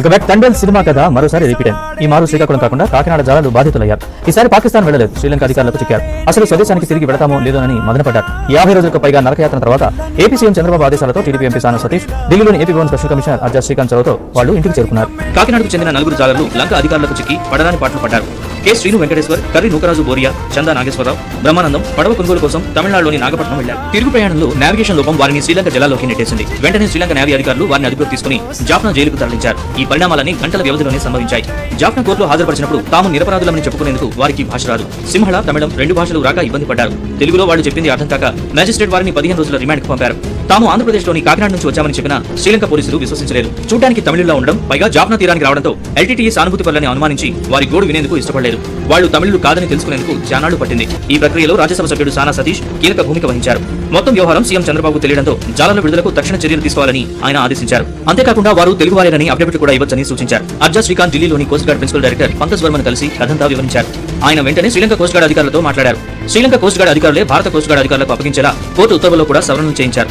ఇక back cinema కథ మరోసారి రిపీట్ అయింది ఈ మారు శ్రీకాకుళం కాకుండా కాకినాడ జాలాలు బాధితులయ్యారు. ఈసారి పాకిస్తాన్ వెళ్ళలేదు శ్రీలంక అధికారులకు చిక్కారు. అసలు స్వదేశానికి తిరిగి వెళతామో లేదోనని మదనపడ్డారు. యాభై రోజులకు పైగా నరకయాత్ర తర్వాత ఏపీ సీఎం చంద్రబాబు ఆదేశాలతో టీడీపీ ఎంపీ సానా సతీష్ ఢిల్లీలోని AP Bhavan special commissioner Arja Srikanth చౌతో వాళ్ళు ఇంటికి చేరుకున్నారు. కాకినాడకు చెందిన నలుగురు జాలర్లు లంక అధికారులకు చిక్కి పడరాని పాటలు పడ్డారు కె. శ్రీను వెంకటేశ్వర్ కర్రి నూకరాజు బోరియా చందా నాగేశ్వరరావు బ్రహ్మానందం పడవ కొనుగోలు కోసం తమిళనాడులోని నాగపట్నం వెళ్ళారు తిరుగు ప్రయాణంలో నావిగేషన్ లోపం వారిని శ్రీలంక జలాల్లోకి నెట్టేసింది. వెంటనే శ్రీలంక నేవీ అధికారులు వారిని అదుపులోకి తీసుకుని జాఫ్నా జైలుకు తరలించారు. ఈ పరిణామాలన్నీ గంటల వ్యవధిలోనే సంభవించాయి. జాఫ్నా కోర్టులో హాజరుపరిచినప్పుడు తాము నిరపరాధులమని చెప్పుకునేందుకు వారికి భాష రాదు. సింహళ తమిళం రెండు భాషలు రాక ఇబ్బంది పడ్డారు. తెలుగులో వాళ్ళు చెప్పింది అర్థం కాక మ్యాజిస్ట్రేట్ వారిని పదిహేను రోజుల రిమాండ్కు పంపారు. తాము ఆంధ్రప్రదేశ్లోని కాకినాడ నుంచి వచ్చామని చెప్పిన శ్రీలంక పోలీసులు విశ్వసించలేదు చూడడానికి తమిళుల్లో ఉండడం పైగా జాఫ్నా తీరానికి రావడంతో ఎల్టీటీఈ సానుభూతి పనులని అనుమానించి వారి గోడు వినేందుకు ఇష్టపడలేదు. వాళ్ళు తమిళులు కాదని తెలుసుకునేందుకు చానాళ్ళు పట్టింది. ఈ ప్రక్రియలో రాజ్యసభ సభ్యుడు సానా సతీష్ కీలక భూమిక వహించారు. మొత్తం వ్యవహారం సీఎం చంద్రబాబు తెలియడంతో జాలర్ల విడుదలకు తక్షణ చర్యలు తీసుకోవాలని ఆయన ఆదేశించారు. అంతేకాకుండా వారు తెలుగువారేనని అప్డేట్ కూడా ఇవ్వచ్చని సూచించారు. అర్జా శ్రీకాంత్ ఢిల్లీలోని coast guard principal director Pankaj వర్మను కలిసి కథంతా వివరించారు. ఆయన వెంటనే శ్రీలంక కోస్ట్ గార్డ్ అధికారులతో మాట్లాడారు. శ్రీలంక కోస్ట్ గార్డ్ అధికారులే భారత కోస్ట్ గార్డ్ అధికారులకు అప్పగించేలా కోర్టు ఉత్తర్వుల్లో కూడా సవరణలు చేయించారు.